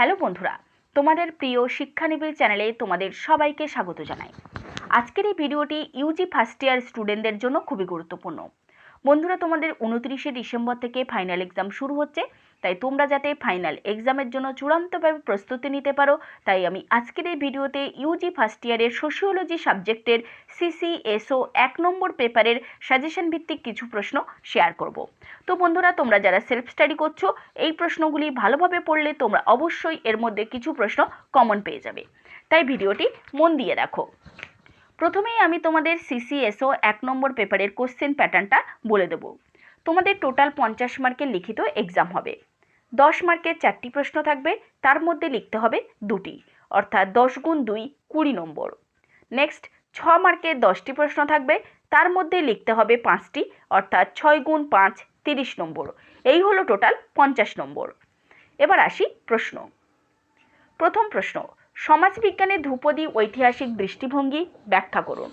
Hello বন্ধুরা, তোমাদের প্রিয় শিক্ষানিবিড় চ্যানেলে তোমাদের সবাইকে স্বাগত জানাই। আজকের এই ভিডিওটি ইউজি ফার্স্ট ইয়ার স্টুডেন্টদের জন্য খুবই গুরুত্বপূর্ণ। বন্ধুরা, তোমাদের উনত্রিশে ডিসেম্বর থেকে ফাইনাল এক্সাম শুরু হচ্ছে। তাই তোমরা যাতে ফাইনাল এক্সামের জন্য চূড়ান্তভাবে প্রস্তুতি নিতে পারো, তাই আমি আজকের এই ভিডিওতে ইউজি ফার্স্ট ইয়ারের সোশিওলজি সাবজেক্টের সিসিএসও এক নম্বর পেপারের সাজেশন ভিত্তিক কিছু প্রশ্ন শেয়ার করব। তো বন্ধুরা, তোমরা যারা সেলফ স্টাডি করছ, এই প্রশ্নগুলি ভালোভাবে পড়লে তোমরা অবশ্যই এর মধ্যে কিছু প্রশ্ন কমন পেয়ে যাবে। তাই ভিডিওটি মন দিয়ে দেখো। প্রথমেই আমি তোমাদের সিসিএসও এক নম্বর পেপারের কোশ্চেন প্যাটার্নটা বলে দেব। তোমাদের টোটাল পঞ্চাশ মার্কের লিখিত এক্সাম হবে। দশ মার্কের চারটি প্রশ্ন থাকবে, তার মধ্যে লিখতে হবে দুটি। অর্থাৎ দশ গুণ দুই, কুড়ি নম্বর। নেক্সট ছ মার্কের দশটি প্রশ্ন থাকবে, তার মধ্যে লিখতে হবে পাঁচটি, অর্থাৎ ছয় গুণ পাঁচ, তিরিশ নম্বর। এই হলো টোটাল পঞ্চাশ নম্বর। এবার আসি প্রশ্ন। প্রথম প্রশ্ন সমাজবিজ্ঞানের ধ্রুপদী ঐতিহাসিক দৃষ্টিভঙ্গি ব্যাখ্যা করুন।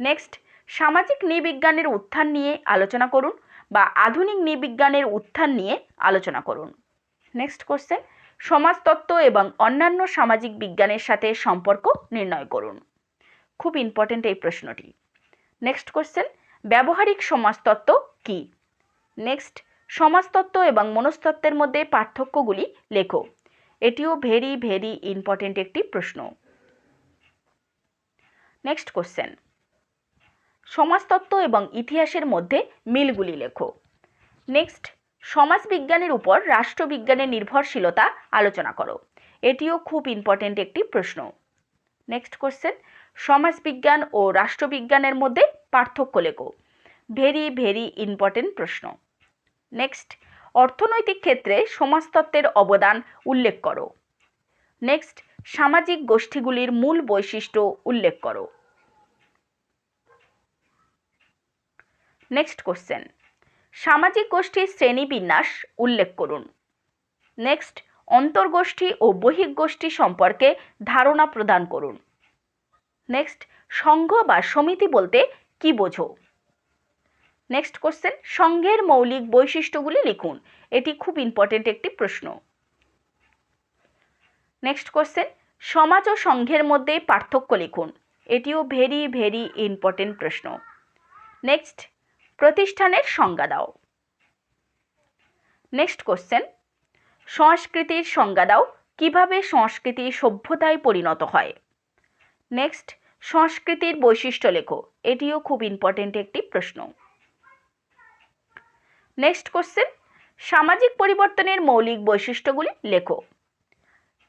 নেক্সট সামাজিক নৃবিজ্ঞানের উত্থান নিয়ে আলোচনা করুন। বা আধুনিক নৃবিজ্ঞানের উত্থান নিয়ে আলোচনা করুন। নেক্সট কোশ্চেন সমাজতত্ত্ব এবং অন্যান্য সামাজিক বিজ্ঞানের সাথে সম্পর্ক নির্ণয় করুন। খুব ইম্পর্টেন্ট এই প্রশ্নটি। নেক্সট কোশ্চেন ব্যবহারিক সমাজতত্ত্ব কী? নেক্সট সমাজতত্ত্ব এবং মনস্তত্ত্বের মধ্যে পার্থক্যগুলি লেখো। এটিও ভেরি ভেরি ইম্পর্টেন্ট একটি প্রশ্ন। নেক্সট কোশ্চেন সমাজতত্ত্ব এবং ইতিহাসের মধ্যে মিলগুলি লেখো। নেক্সট সমাজবিজ্ঞানের উপর রাষ্ট্রবিজ্ঞানের নির্ভরশীলতা আলোচনা করো। এটিও খুব ইম্পর্টেন্ট একটি প্রশ্ন। নেক্সট কোশ্চেন সমাজবিজ্ঞান ও রাষ্ট্রবিজ্ঞানের মধ্যে পার্থক্য লেখো। ভেরি ভেরি ইম্পর্টেন্ট প্রশ্ন। নেক্সট অর্থনৈতিক ক্ষেত্রে সমাজতত্ত্বের অবদান উল্লেখ করো। নেক্সট সামাজিক গোষ্ঠীগুলির মূল বৈশিষ্ট্য উল্লেখ করো। নেক্সট কোশ্চেন সামাজিক গোষ্ঠীর শ্রেণীবিন্যাস উল্লেখ করুন। নেক্সট অন্তর্গোষ্ঠী ও বহিক গোষ্ঠী সম্পর্কে ধারণা প্রদান করুন। নেক্সট সংঘ বা সমিতি বলতে কি বোঝো? নেক্সট কোশ্চেন সংঘের মৌলিক বৈশিষ্ট্যগুলি লিখুন। এটি খুব ইম্পর্টেন্ট একটি প্রশ্ন। নেক্সট কোশ্চেন সমাজ ও সংঘের মধ্যে পার্থক্য লিখুন। এটিও ভেরি ভেরি ইম্পর্টেন্ট প্রশ্ন। নেক্সট প্রতিষ্ঠানের সংজ্ঞা দাও। নেক্সট কোশ্চেন সংস্কৃতির সংজ্ঞা দাও। কীভাবে সংস্কৃতি সভ্যতায় পরিণত হয়? নেক্সট সংস্কৃতির বৈশিষ্ট্য লেখো। এটিও খুব ইম্পর্টেন্ট একটি প্রশ্ন। নেক্সট কোশ্চেন সামাজিক পরিবর্তনের মৌলিক বৈশিষ্ট্যগুলি লেখো।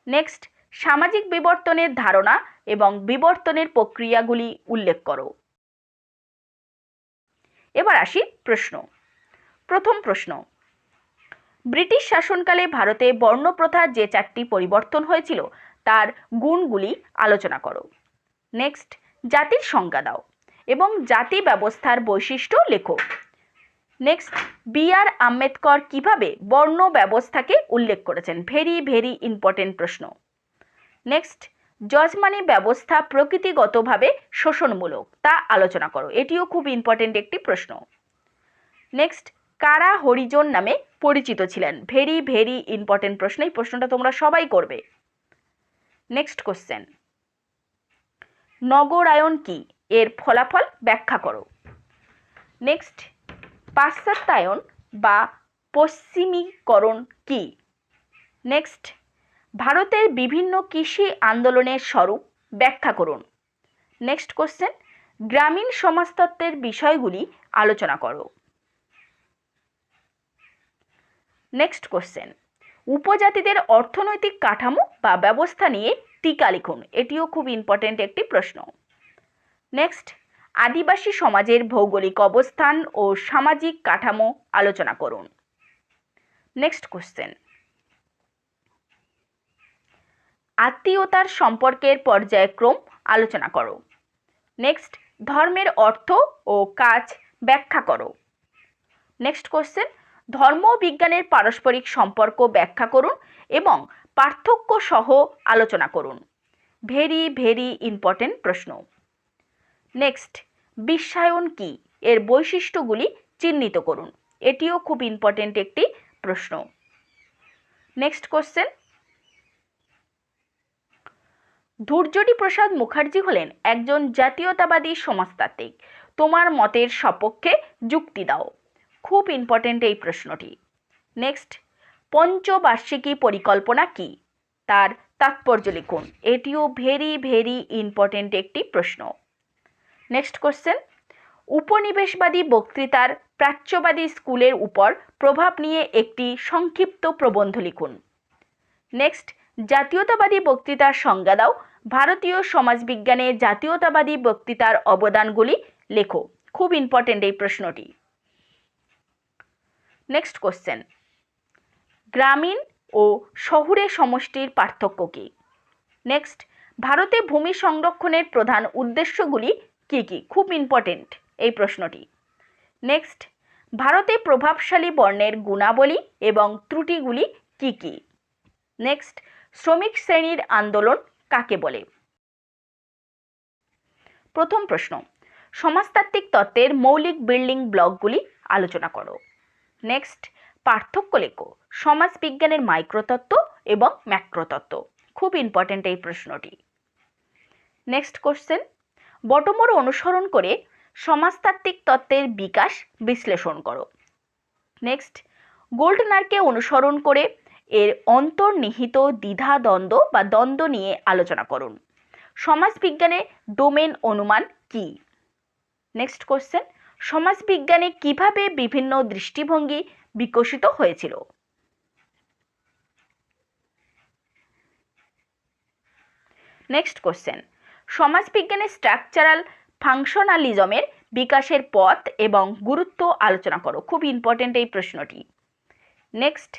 নেক্সট সামাজিক বিবর্তনের ধারণা এবং বিবর্তনের প্রক্রিয়াগুলি উল্লেখ করো। এবার আসি প্রশ্ন। প্রথম প্রশ্ন। ব্রিটিশ শাসনকালে ভারতে বর্ণপ্রথার যে চারটি পরিবর্তন হয়েছিল, তার গুণগুলি আলোচনা করো। নেক্সট, জাতির সংজ্ঞা দাও এবং জাতি ব্যবস্থার বৈশিষ্ট্য লেখো। নেক্সট, বি আর আম্বেদকর কীভাবে বর্ণ ব্যবস্থাকে উল্লেখ করেছেন? ভেরি ভেরি ইম্পর্টেন্ট প্রশ্ন। নেক্সট যজমানি ব্যবস্থা প্রকৃতিগতভাবে শোষণমূলক। তা আলোচনা করো। এটিও খুব ইম্পর্টেন্ট একটি প্রশ্ন। নেক্সট কারা হরিজন নামে পরিচিত ছিলেন? ভেরি ভেরি ইম্পর্টেন্ট প্রশ্ন। এই প্রশ্নটা তোমরা সবাই করবে। নেক্সট কোশ্চেন নগরায়ন কি? এর ফলাফল ব্যাখ্যা করো। নেক্সট পাশ্চাত্যায়ন বা পশ্চিমীকরণ কি? নেক্সট ভারতের বিভিন্ন কৃষি আন্দোলনের স্বরূপ ব্যাখ্যা করুন। নেক্সট কোশ্চেন গ্রামীণ সমাজতত্ত্বের বিষয়গুলি আলোচনা করো। নেক্সট কোশ্চেন উপজাতিদের অর্থনৈতিক কাঠামো বা ব্যবস্থা নিয়ে টিকা লিখুন। এটিও খুব ইম্পর্টেন্ট একটি প্রশ্ন। নেক্সট আদিবাসী সমাজের ভৌগোলিক অবস্থান ও সামাজিক কাঠামো আলোচনা করুন। নেক্সট কোশ্চেন আত্মীয়তার সম্পর্কের পর্যায়ক্রম আলোচনা করো। নেক্সট ধর্মের অর্থ ও কাজ ব্যাখ্যা করো। নেক্সট কোশ্চেন ধর্ম বিজ্ঞানের পারস্পরিক সম্পর্ক ব্যাখ্যা করুন এবং পার্থক্য সহ আলোচনা করুন। ভেরি ভেরি ইম্পর্টেন্ট প্রশ্ন। নেক্সট বিশ্বায়ন কি? এর বৈশিষ্ট্যগুলি চিহ্নিত করুন। এটিও খুব ইম্পর্টেন্ট একটি প্রশ্ন। নেক্সট কোশ্চেন ধৈর্যটি প্রসাদ মুখার্জি হলেন একজন জাতীয়তাবাদী সমাজতাত্ত্বিক। তোমার মতের সপক্ষে যুক্তি দাও। খুব ইম্পর্টেন্ট এই প্রশ্নটি। নেক্সট পঞ্চবার্ষিকী পরিকল্পনা কি? তার তাৎপর্য লিখুন। এটিও ভেরি ভেরি ইম্পর্টেন্ট একটি প্রশ্ন। নেক্সট কোশ্চেন উপনিবেশবাদী বক্তৃতার প্রাচ্যবাদী স্কুলের উপর প্রভাব নিয়ে একটি সংক্ষিপ্ত প্রবন্ধ লিখুন। নেক্সট জাতীয়তাবাদী বক্তৃতার সংজ্ঞা দাও। ভারতীয় সমাজবিজ্ঞানে জাতীয়তাবাদী বক্তৃতার অবদানগুলি লেখো। খুব ইম্পর্টেন্ট এই প্রশ্নটি। নেক্সট কোশ্চেন গ্রামীণ ও শহুরে সমষ্টির পার্থক্য কী? নেক্সট ভারতে ভূমি সংরক্ষণের প্রধান উদ্দেশ্যগুলি কী কী? খুব ইম্পর্টেন্ট এই প্রশ্নটি। নেক্সট ভারতে প্রভাবশালী বর্ণের গুণাবলী এবং ত্রুটিগুলি কী কী? নেক্সট শ্রমিক শ্রেণির আন্দোলন কাকে বলে? প্রথম প্রশ্ন, সমাজতাত্ত্বিক তত্ত্বের মৌলিক বিল্ডিং ব্লকগুলি আলোচনা করো। নেক্সট পার্থক্য লেখো, সমাজবিজ্ঞানের মাইক্রোতত্ত্ব এবং ম্যাক্রোতত্ত্ব খুব ইম্পর্ট্যান্ট এই প্রশ্নটি। নেক্সট কোশ্চেন বটমোর অনুসরণ করে সমাজতাত্ত্বিক তত্ত্বের বিকাশ বিশ্লেষণ করো। নেক্সট গোল্ডনারকে অনুসরণ করে এর অন্তর্নিহিত দ্বিধা দ্বন্দ্ব বা দ্বন্দ্ব নিয়ে আলোচনা করুন। সমাজবিজ্ঞানে ডোমেন অনুমান কি? নেক্সট কোশ্চেন সমাজবিজ্ঞানে কীভাবে বিভিন্ন দৃষ্টিভঙ্গি বিকশিত হয়েছিল? নেক্সট কোশ্চেন সমাজবিজ্ঞানে স্ট্রাকচারাল ফাংশনালিজমের বিকাশের পথ এবং গুরুত্ব আলোচনা করো। খুব ইম্পর্টেন্ট এই প্রশ্নটি। নেক্সট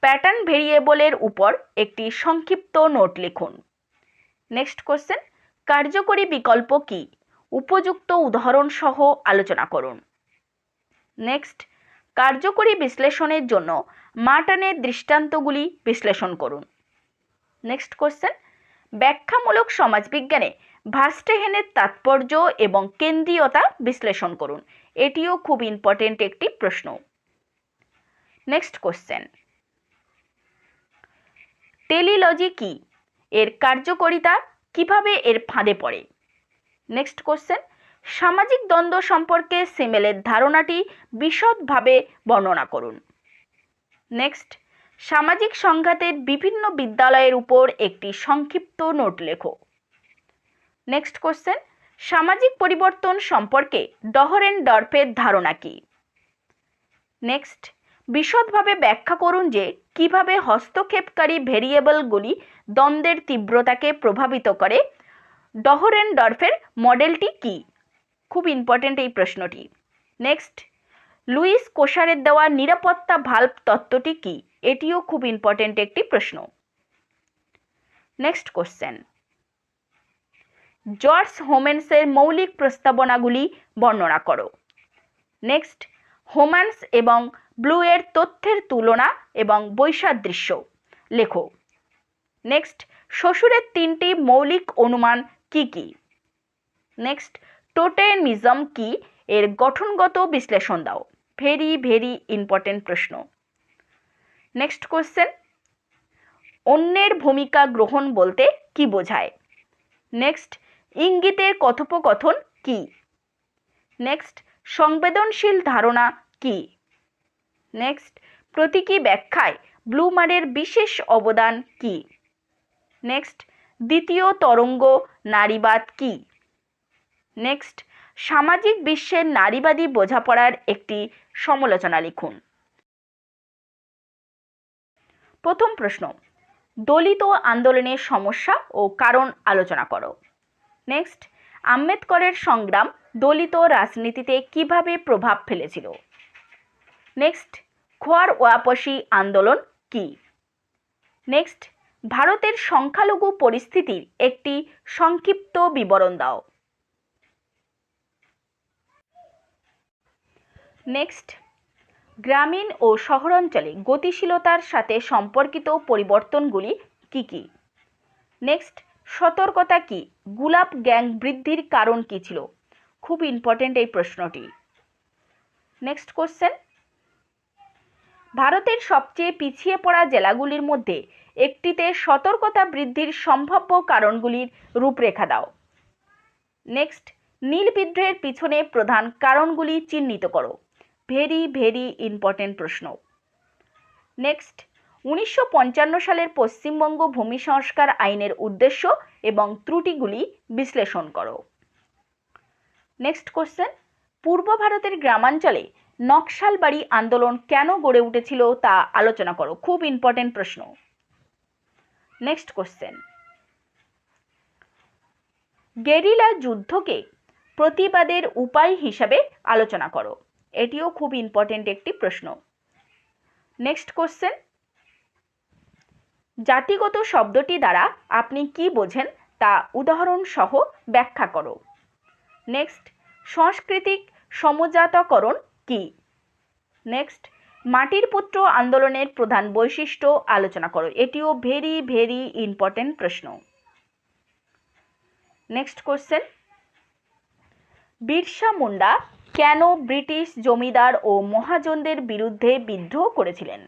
প্যাটার্ন ভেরিয়েবলের উপর একটি সংক্ষিপ্ত নোট লিখুন। নেক্সট কোশ্চেন, কার্যকরী বিকল্প কি? উপযুক্ত উদাহরণ সহ আলোচনা করুন। নেক্সট, কার্যকরী বিশ্লেষণের জন্য মার্টানের দৃষ্টান্তগুলি বিশ্লেষণ করুন। নেক্সট কোশ্চেন, ব্যাখ্যামূলক সমাজবিজ্ঞানে ভাস্টেহেনের তাৎপর্য এবং কেন্দ্রীয়তা বিশ্লেষণ করুন। এটিও খুব ইম্পর্টেন্ট একটি প্রশ্ন। নেক্সট কোশ্চেন টেলিলজি কি? এর কার্যকরিতা কীভাবে এর ফাঁদে পড়ে? নেক্সট কোশ্চেন সামাজিক দ্বন্দ্ব সম্পর্কে সিমেলের ধারণাটি বিশদভাবে বর্ণনা করুন। নেক্সট সামাজিক সংঘাতের বিভিন্ন বিদ্যালয়ের উপর একটি সংক্ষিপ্ত নোট লেখো। নেক্সট কোশ্চেন সামাজিক পরিবর্তন সম্পর্কে ডহরেন ডরফের ধারণা কি? নেক্সট বিশদভাবে ব্যাখ্যা করুন যে কীভাবে হস্তক্ষেপকারী ভেরিয়েবলগুলি দ্বন্দ্বের তীব্রতাকে প্রভাবিত করে। ডহরেন ডরফের মডেলটি কি? খুব ইম্পর্টেন্ট এই প্রশ্নটি। নেক্সট লুইস কোষারের দেওয়া নিরাপত্তা ভাল্ব তত্ত্বটি কি? এটিও খুব ইম্পর্টেন্ট একটি প্রশ্ন। নেক্সট কোশ্চেন জর্জ হোমেন্সের মৌলিক প্রস্তাবনাগুলি বর্ণনা করো। নেক্সট হোমান্স এবং ব্লুয়ের তথ্যের তুলনা এবং বৈসাদৃশ্য। লেখো। নেক্সট, শ্বশুরের তিনটি মৌলিক অনুমান কি কি? নেক্সট টোটেমিজম কি? এর গঠনগত বিশ্লেষণ দাও। ভেরি ভেরি ইম্পর্টেন্ট প্রশ্ন। Next question. অন্যের ভূমিকা গ্রহণ বলতে কি বোঝায়? নেক্সট, ইঙ্গিতের কথোপকথন কি? নেক্সট, সংবেদনশীল ধারণা কি? নেক্সট প্রতীকী ব্যাখ্যায় ব্লুমারের বিশেষ অবদান কি? নেক্সট দ্বিতীয় তরঙ্গ নারীবাদ কি? নেক্সট সামাজিক বিশ্বের নারীবাদী বোঝাপড়ার একটি সমালোচনা লিখুন। প্রথম প্রশ্ন, দলিত আন্দোলনের সমস্যা ও কারণ আলোচনা করো। নেক্সট আম্বেদকরের সংগ্রাম দলিত রাজনীতিতে কীভাবে প্রভাব ফেলেছিল? নেক্সট খোয়ার ওয়াপসি আন্দোলন কি? নেক্সট ভারতের সংখ্যালঘু পরিস্থিতির একটি সংক্ষিপ্ত বিবরণ দাও। নেক্সট গ্রামীণ ও শহরাঞ্চলে গতিশীলতার সাথে সম্পর্কিত পরিবর্তনগুলি কি কি? নেক্সট সতর্কতা কি? গুলাব গ্যাং বৃদ্ধির কারণ কি ছিল? খুব ইম্পর্টেন্ট এই প্রশ্নটি। নেক্সট কোশ্চেন ভারতের সবচেয়ে পিছিয়ে পড়া জেলাগুলির মধ্যে একটিতে সতর্কতা বৃদ্ধির সম্ভাব্য কারণগুলির রূপরেখা দাও। নেক্সট নীল বিদ্রোহের পিছনে প্রধান কারণগুলি চিহ্নিত করো। ভেরি ভেরি ইম্পর্টেন্ট প্রশ্ন। নেক্সট উনিশশো পঞ্চান্ন সালের পশ্চিমবঙ্গ ভূমি সংস্কার আইনের উদ্দেশ্য এবং ত্রুটিগুলি বিশ্লেষণ করো। নেক্সট কোশ্চেন পূর্ব ভারতের গ্রামাঞ্চলে নকশালবাড়ি আন্দোলন কেন গড়ে উঠেছিল তা আলোচনা করো। খুব ইম্পর্টেন্ট প্রশ্ন। নেক্সট কোশ্চেন গেরিলা যুদ্ধকে প্রতিবাদের উপায় হিসাবে আলোচনা করো। এটিও খুব ইম্পর্টেন্ট একটি প্রশ্ন। নেক্সট কোশ্চেন জাতিগত শব্দটি দ্বারা আপনি কি বোঝেন? তা উদাহরণ সহ ব্যাখ্যা করো। নেক্সট সাংস্কৃতিক সমজাতকরণ কি? নেক্সট মাটির পুত্র আন্দোলনের প্রধান বৈশিষ্ট্য আলোচনা করো। এটিও ভেরি ভেরি ইম্পর্টেন্ট প্রশ্ন। নেক্সট কোশ্চেন বিরসা মুন্ডা কেন ব্রিটিশ জমিদার ও মহাজনদের বিরুদ্ধে বিদ্রোহ করেছিলেন?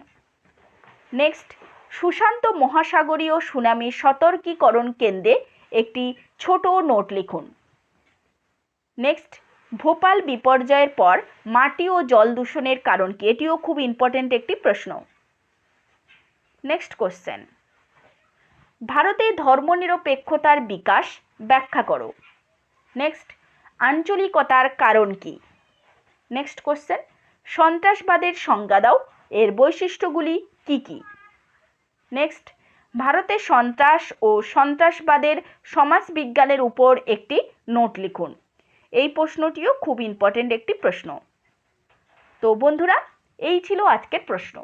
নেক্সট সুশান্ত মহাসাগরীয় সুনামি সতর্কীকরণ কেন্দ্রে একটি ছোট নোট লিখুন। নেক্সট ভোপাল বিপর্যয়ের পর মাটি ও জল দূষণের কারণ কি? এটিও খুব ইম্পর্টেন্ট একটি প্রশ্ন। নেক্সট কোশ্চেন ভারতে ধর্মনিরপেক্ষতার বিকাশ ব্যাখ্যা করো। নেক্সট আঞ্চলিকতার কারণ কি? নেক্সট কোশ্চেন সন্ত্রাসবাদের সংজ্ঞা দাও। এর বৈশিষ্ট্যগুলি কি কি? নেক্সট ভারতে সন্ত্রাস ও সন্ত্রাসবাদের সমাজবিজ্ঞানের উপর একটি নোট লিখুন। এই প্রশ্নটিও খুব ইম্পর্টেন্ট একটি প্রশ্ন। তো বন্ধুরা, এই ছিল আজকের প্রশ্ন।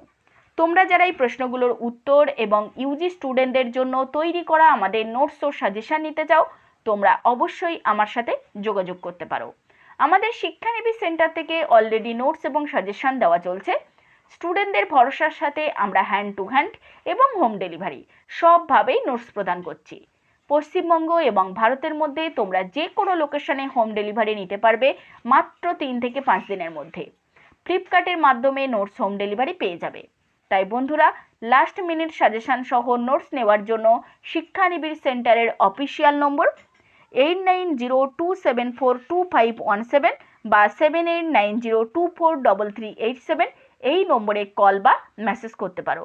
তোমরা যারা এই প্রশ্নগুলোর উত্তর এবং ইউজি স্টুডেন্টদের জন্য তৈরি করা আমাদের নোটস ও সাজেশান নিতে চাও, তোমরা অবশ্যই আমার সাথে যোগাযোগ করতে পারো। আমাদের শিক্ষানিবি সেন্টার থেকে অলরেডি নোটস এবং সাজেশন দেওয়া চলছে। স্টুডেন্টদের ভরসার সাথে আমরা হ্যান্ড টু হ্যান্ড এবং হোম ডেলিভারি সবভাবেই নোটস প্রদান করছি। পশ্চিমবঙ্গ এবং ভারতের মধ্যে তোমরা যে কোনো লোকেশনে হোম ডেলিভারি নিতে পারবে মাত্র তিন থেকে পাঁচ দিনের মধ্যে। ফ্লিপকার্টের মাধ্যমে নোটস হোম ডেলিভারি পেয়ে যাবে। তাই বন্ধুরা লাস্ট মিনিট সাজেশন সহ নোটস নেওয়ার জন্য শিক্ষানিবিড় সেন্টারের official number eight nine zero two seven four two five one seven বা seven eight nine zero two four double three eight seven এই নম্বরে কল বা মেসেজ করতে পারো।